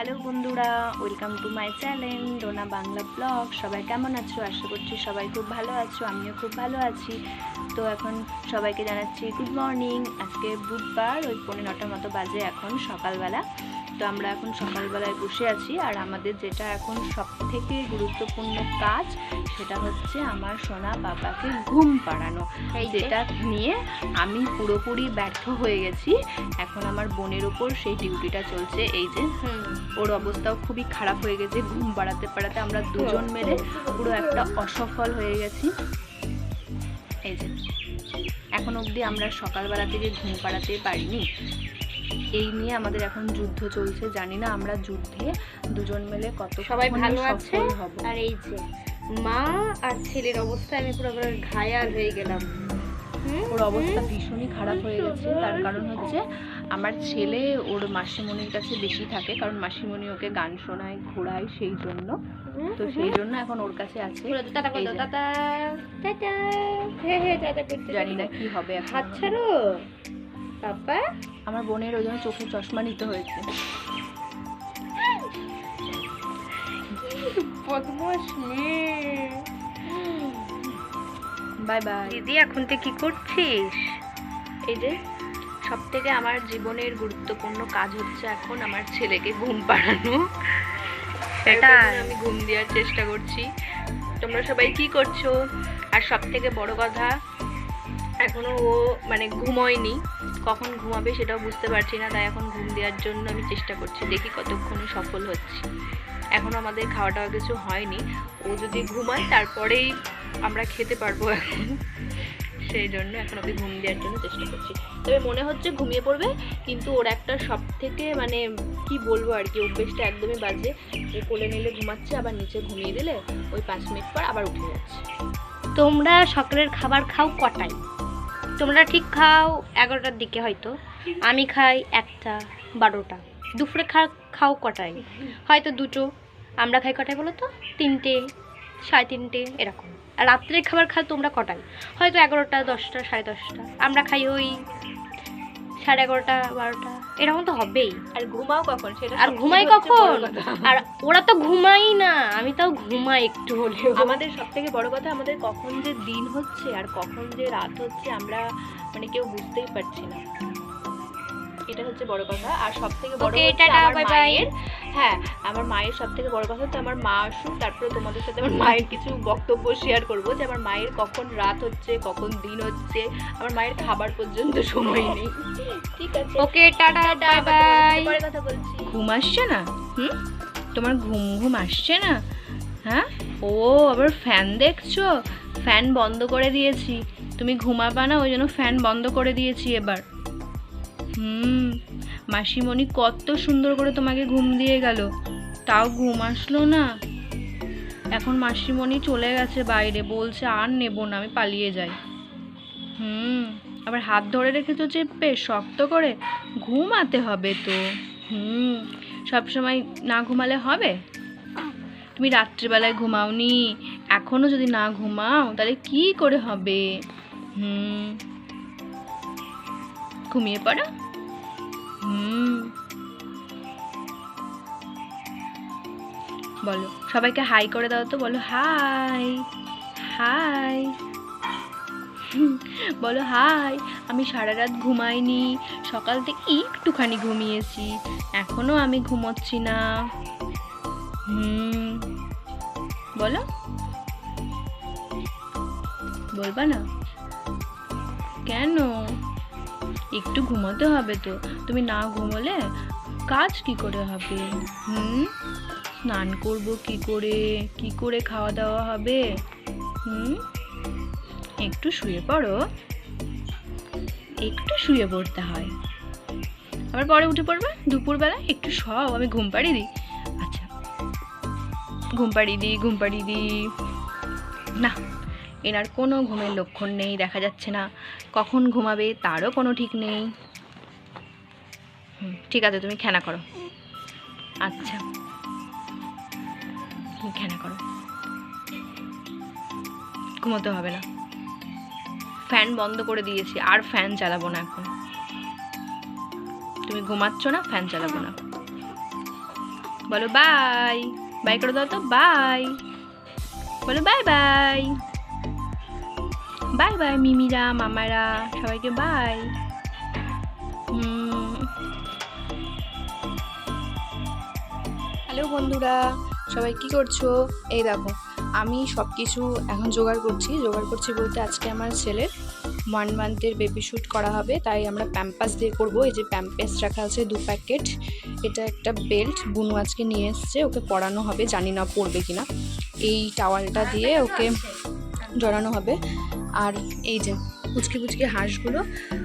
Hello বন্ধুরা, welcome to my channel Dona Bangla blog. সবাই কেমন আছো? আশা করছি সবাই খুব ভালো আছো, আমিও খুব ভালো আছি। তো এখন সবাইকে জানাচ্ছি গুড মর্নিং আজকে বুধবার, ওই পৌনে নটার মতো বাজে এখন সকালবেলা। তো আমরা এখন সকালবেলায় বসে আছি আর আমাদের যেটা এখন সব থেকে গুরুত্বপূর্ণ কাজ সেটা হচ্ছে আমার সোনা বাবাকে ঘুম পাড়ানো। যেটা নিয়ে আমি পুরোপুরি ব্যর্থ হয়ে গেছি। এখন আমার বোনের ওপর সেই ডিউটিটা চলছে। এই যে ওর অবস্থাও খুবই খারাপ হয়ে গেছে ঘুম বাড়াতে পাড়াতে। আমরা দুজন মিলে পুরো একটা অসফল হয়ে গেছি। এই যে। এখন অবধি আমরা সকালবেলা থেকে ঘুম পাড়াতে পারিনি। এই নিয়ে আমাদের এখন যুদ্ধ চলছে জানি না আমরা যুদ্ধে দুজন মিলে কত সবাই ভালো আছে? আর এই যে মা আর ছেলের অবস্থা আমি পুরো ঘায়াল হয়ে গেলাম। ওর অবস্থা ভীষণই খারাপ হয়ে গেছে। তার কারণ হচ্ছে আমার ছেলে ওর মাসিমণির কাছে বেশি থাকে কারণ মাসিমণি ওকে গান শোনায় ঘোরায় সেই জন্য। তো সেই জন্য এখন ওর কাছে আছে। বলে দাও, টাটা করে এই দাও, যে। Tata tata. হে হে টাটা করতে জানি না কি হবে হাত ছাড়ো। পাপা? আমার বোনের ওই জন্য চোখে চশমা নিতে হয়েছে। Bye bye. দিদি এখন তুই কি করছিস? এই যে সব থেকে আমার জীবনের গুরুত্বপূর্ণ কাজ হচ্ছে এখন আমার ছেলেকে ঘুম পাড়ানো। এখন আমি ঘুম দেওয়ার চেষ্টা করছি। তোমরা সবাই কি করছ? আর সব থেকে বড় কথা এখনও ও মানে ঘুমোয়নি। কখন ঘুমাবে সেটাও বুঝতে পারছি না, তাই এখন ঘুম দেওয়ার জন্য আমি চেষ্টা করছি, দেখি কতক্ষণে সফল হচ্ছি। এখনও আমাদের খাওয়া টাওয়া কিছু হয়নি। ও যদি ঘুমায়, তারপরেই আমরা খেতে পারব এখন। সেই জন্য এখন আমি ঘুম দেওয়ার জন্য চেষ্টা করছি। তবে মনে হচ্ছে ঘুমিয়ে পড়বে, কিন্তু ওর একটা সব থেকে মানে কি বলব আর কি অভ্যেসটা একদমই বাজে। যে কোলে নিলে ঘুমাচ্ছে, আবার নিচে ঘুমিয়ে দিলে ওই পাঁচ মিনিট পর আবার উঠে যাচ্ছে। তোমরা সকালের খাবার খাও কটায়? তোমরা ঠিক খাও এগারোটার দিকে হয়তো। আমি খাই একটা, বারোটা। দুপুরে খা, খাও কটায়? হয়তো দুটো। আমরা খাই কটায় বলো তো? তিনটে, সাড়ে তিনটে, এরকম। আর রাত্রের খাবার খাও তোমরা কটায়? হয়তো এগারোটা, দশটা, সাড়ে দশটা। আমরা খাই ওই সাড়ে এগারোটা বারোটা। এরকম তো হবেই। আর ঘুমাও কখন? সেটা আর ঘুমাই কখন? আর ওরা তো ঘুমাই না। আমি তাও ঘুমাই একটু হলেও। আমাদের সব থেকে বড় কথা আমাদের কখন যে দিন হচ্ছে আর কখন যে রাত হচ্ছে আমরা মানে কেউ বুঝতেই পারছি না। এটা হচ্ছে বড় কথা। আর সব থেকে বড় আমার. মায়ের হ্যাঁ আমার মায়ের সব থেকে বড় কথা হচ্ছে আমার মা আসুক তারপরে তোমাদের সাথে আমার মায়ের কিছু বক্তব্য শেয়ার করব যে আমার মায়ের কখন রাত হচ্ছে কখন দিন হচ্ছে আমার মায়ের খাবার পর্যন্ত সময় নেই। ঠিক আছে। ওকে টাটা বাই বাই পরে কথা বলছি। ঘুম আসছে না? হুম? তোমার ঘুম ঘুম আসছে না? হ্যাঁ? ও আবার ফ্যান দেখছ? ফ্যান বন্ধ করে দিয়েছি। তুমি ঘুমাবা না ওই জন্য ফ্যান বন্ধ করে দিয়েছি এবার। হুম, মাসিমণি কত সুন্দর করে তোমাকে ঘুম দিয়ে গেল। তাও ঘুম আসলো না। এখন মাসিমণি চলে গেছে বাইরে, বলছে আর নেব না, আমি পালিয়ে যাই। হুম, আবার হাত ধরে রেখেছো চেপে, শক্ত করে? ঘুমাতে হবে তো। হুম সবসময় না ঘুমালে হবে? তুমি রাত্রিবেলায় ঘুমাওনি, এখনও যদি না ঘুমাও, তাহলে কি করে হবে? হুম, ঘুমিয়ে পড়ো। হুম। বলো, সবাইকে হাই করে দাও তো, বলো হাই হাই। বলো হাই, আমি সারা রাত ঘুমাইনি, সকাল থেকে একটুখানি ঘুমিয়েছি, এখনও আমি ঘুমোচ্ছি না। হুম। বলো। বলবা না? কেন? একটু ঘুমোতে হবে তো। তুমি না ঘুমোলে কাজ কি করে হবে? হুম? স্নান করব কি করে? কি করে খাওয়া দাওয়া হবে? হুম? একটু শুয়ে পড়ো। একটু শুয়ে পড়তে হয়। আবার পরে উঠে পড়বে? দুপুরবেলা? একটু সব আমি ঘুম পাড়িয়ে দিই। আচ্ছা। ঘুম পাড়িয়ে দিই, ঘুম পাড়িয়ে দিই। না। এনার কোনো ঘুমের লক্ষণ নেই, দেখা যাচ্ছে না। কখন ঘুমাবে তারও কোনো ঠিক নেই। ঠিক আছে, তুমি খেনা করো। আচ্ছা। তুমি খেনা করো। ঘুমোতে হবে না। ফ্যান বন্ধ করে দিয়েছি, আর ফ্যান চালাবো না এখন। তুমি ঘুমাচ্ছ না, ফ্যান চালাবো না। বলো বাই বাই করে দাও তো বাই বলো বাই বাই বাই বাই মিমিরা মামারা সবাইকে বাই হ্যালো বন্ধুরা। সবাই কি করছ? এই দেখো, আমি সব কিছু এখন জোগাড় করছি। জোগাড় করছি বলতে আজকে আমার ছেলের ওয়ান মান্থের বেবি শ্যুট করা হবে। তাই আমরা প্যাম্পাস দিয়ে করব। এই যে প্যাম্পাস রাখা আছে, দু প্যাকেট এটা একটা বেল্ট বুনু আজকে নিয়ে এসছে। ওকে পরানো হবে। জানি না পরবে কিনা। এই টাওয়ালটা দিয়ে ওকে জড়ানো হবে। আর এই যে পুচকি পুচকি হাঁসগুলো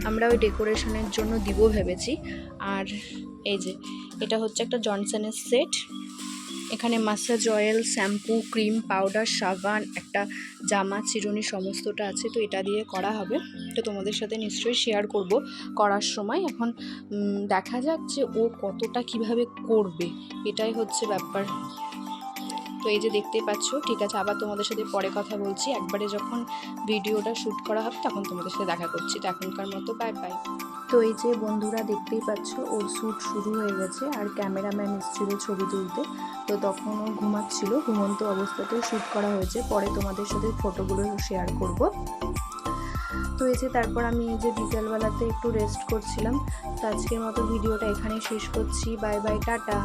আমরা ওই ডেকোরেশনের জন্য দিব ভেবেছি। আর এই যে, এটা হচ্ছে একটা জনসনের সেট। এখানে massage oil, shampoo, cream, powder, সাবান, একটা জামা, চিরুনি সমস্তটা আছে, তো এটা দিয়ে করা হবে। তো তোমাদের সাথে নিশ্চয়ই শেয়ার করব করার সময়। এখন দেখা যাক যে ও কতটা কীভাবে করবে। এটাই হচ্ছে ব্যাপার। তো এই যে দেখতেই পাচ্ছ, ঠিক আছে, আবার তোমাদের সাথে পরে কথা বলছি। একবারে যখন ভিডিওটা শ্যুট করা হবে তখন তোমাদের সাথে দেখা করছি। তো এখনকার মতো বাই বাই তো এই যে বন্ধুরা দেখতেই পাচ্ছ, ওর শ্যুট শুরু হয়ে গেছে আর ক্যামেরাম্যান এসেছিল ছবি তুলতে। তো তখন ও ঘুমাচ্ছিল, ঘুমন্ত অবস্থাতেও শ্যুট করা হয়েছে। পরে তোমাদের সাথে ফটোগুলো শেয়ার করব। তো এই যে তারপর আমি এই যে বিকেলবেলাতে একটু রেস্ট করছিলাম। তো আজকের মতো ভিডিওটা এখানেই শেষ করছি। Bye bye tata.